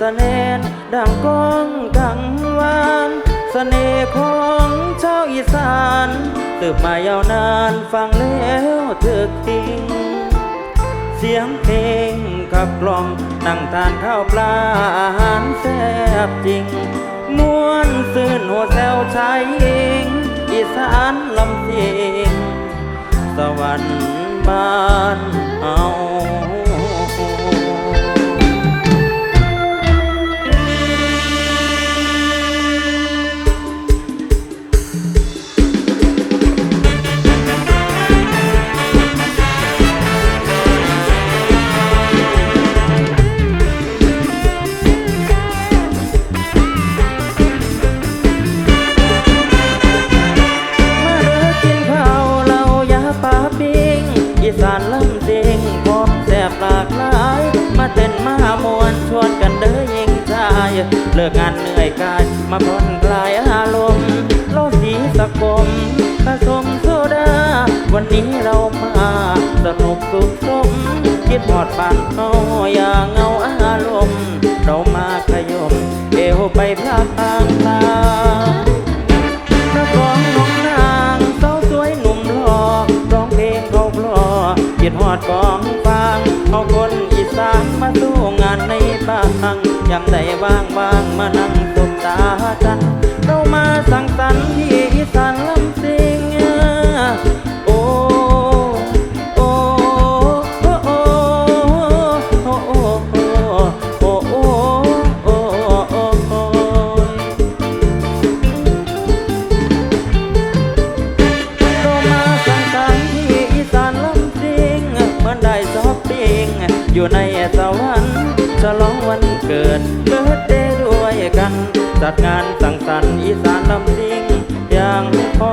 สน่ห์ดังก้องกังวานเสน่ห์ของชาวอีสานสืบมายาวนานฟังแล้วเธอทิ้งเสียงเพลงขับกล่อมนั่งทานข้าวปลาอาหารแซ่บจริงม้วนซื่นหัวแซวชายหญิงอีสานลำเพียงสวรรค์บ้านเอา เลิกงานเหนื่อยกายมาผ่อนคลายอารมณ์โลสีสะกมผสมโซดา วันนี้เรามาสนุกสุขสมคิดหอดบ้านเฮาอย่าเงาอารมณ์เรา บ้านยามใดว่างว่างมานั่งตบตากัน เรามาสั่งสรรค์ที่อีสานลำสิงโอ้โอ้โอ้โอ้โอ้โอ้โอ้โอ้โอ้โอ้โอ้เรามาสั่งสรรค์ที่อีสานลำซิงเหมือนได้ช้อปปิ้งอยู่ในสวรรค์ ฉลองวันเกิดเบิร์ดเดย์ด้วยกัน จัดงานสังสรรค์อีสานลำดิงอย่างพอ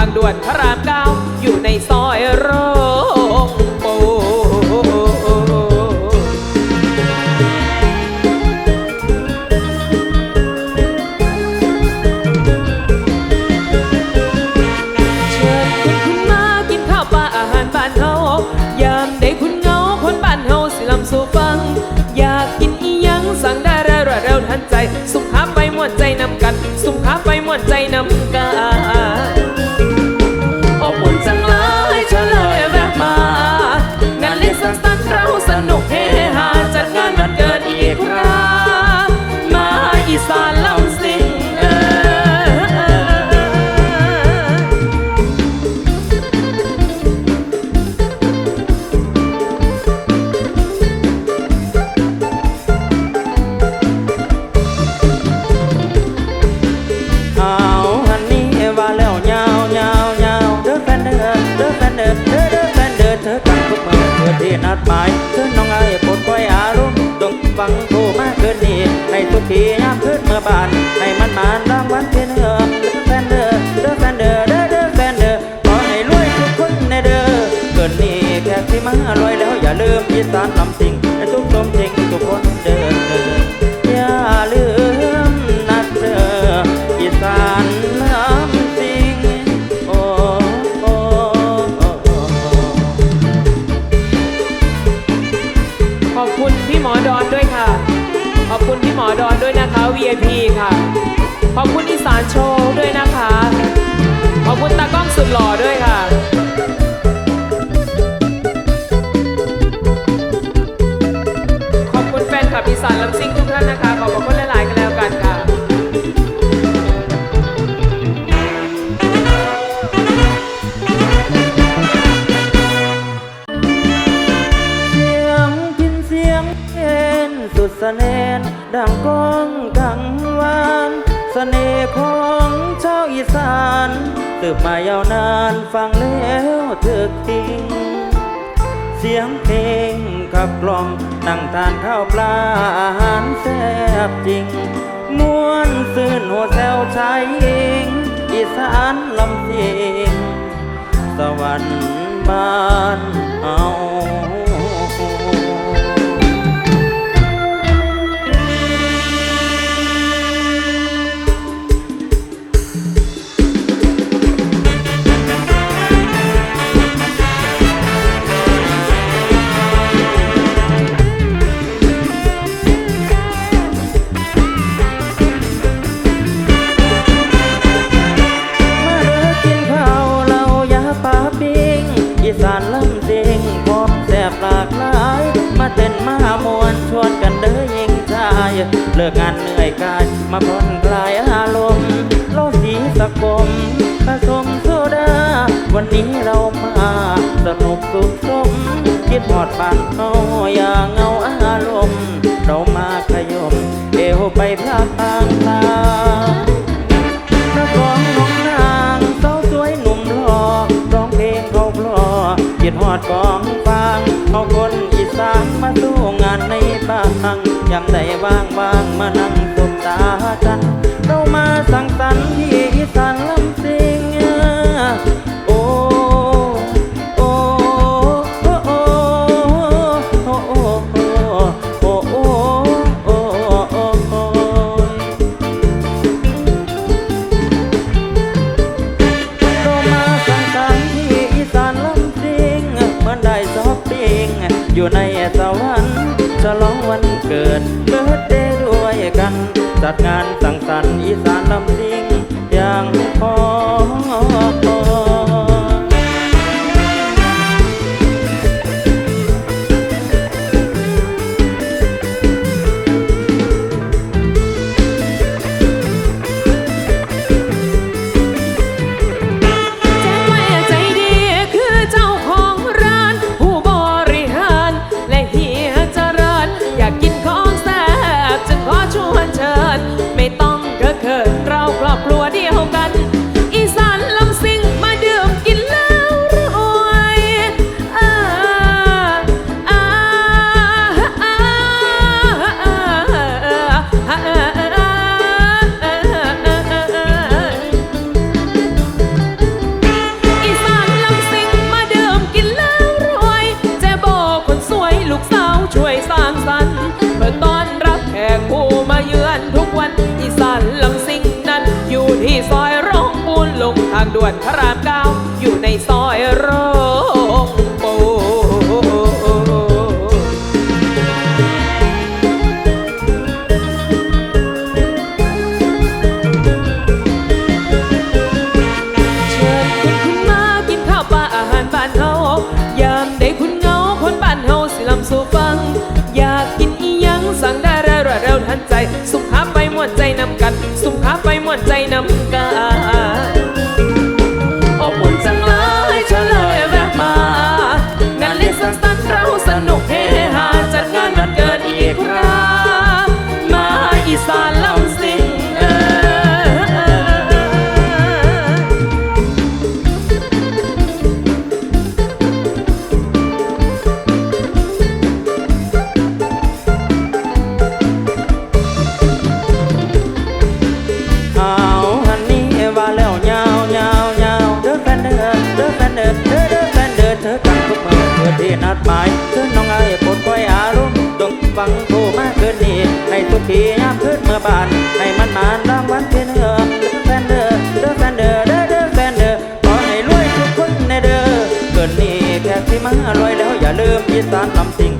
างด่วนพระรามเก้าอยู่ในซอยโรงปูเชิญคุณ ที่นัดหมายเธอน้องไอ้ปวดปล่อยอารมณ์ต้องฟังโทรมาเกินนี้ให้ทุกทียามคืนเมื่อบาน ให้มันมานรางวัลที่เนื้อเด้อแฟนเด้อเด้อแฟนเด้อเด้อเด้อแฟนเด้อขอให้รวยทุกคนในเด้อเกินนี้แขกที่มาลอยแล้วอย่าลืมอีสานลำตี ขอบคุณอีสานโชว์ด้วยนะคะ ขอบคุณตากล้องสุดหล่อด้วยค่ะขอบคุณแฟนคลับอีสานลำซิ่งทุกท่านนะคะขอบคุณหลายๆกันแล้วกันค่ะเสียงพินเสียงเสุดสะเนนดังก้องกังวาน สน่ห์ของชาวอีสานสืบมายาวนานฟังแล้วถึกทิ้งเสียงเพลงขับกล่อมนั่งทานข้าวปลาอาหารแซ่บจริงม้วนซื่นหัวแซวชายหญิงอีสานลำเสียงสวรรค์บ้าน กงานเหนื่อยกายมาผ่อนคลายอารมณ์โลสีสะกมผสมโซดา วันนี้เรามาสนุกสุขสมคิดหอดปานเอาอย่าเงาอารมณ์ เรามาขยม เอวไปพลาดทาง ใดว่างบางมานั่งสบตากัน เรามาสั่งสรรค์ที่อีสานลำสิงโอ้โอ้โอ้โอ้โอ้โอ้โอ้โอ้โอ้โอ้โอ้เรามาสั่งสรรค์ที่อีสานลำซิงเหมือนได้ช้อปปิ้งอยู่ในสวรรค์ฉลองวัน เกิดเบิร์ดเดย์ด้วยกัน จัดงานสังสรรค์อีสานลำดี รามเก้าอยู่ในซอยโรงปูนเชิญคุณมากินข้าวปลาอาหารบ้านเฮายามได้คุณเงาคนบ้านเฮาสิลำสู่ฟัง อยากกินอีหยังสั่งได้เร็วเร็วทันใจ สุขภาพไปม่วนใจนำกัน สุขภาพไปม่วนใจนำกัน นัดหมายเธอน้องไอ้ปวดคอยอารมณ์ต้องฟังโทรมาเกินนี้ให้ทุกทียามคืนเมื่อบาน ให้มันมานรางวัลที่เนื้อเด้อแฟนเด้อเด้อแฟนเด้อเด้อเด้อแฟนเด้อขอให้รวยทุกคนในเด้อเกินนี้แค่ที่มารวยแล้วอย่าลืมอีสานลำสิง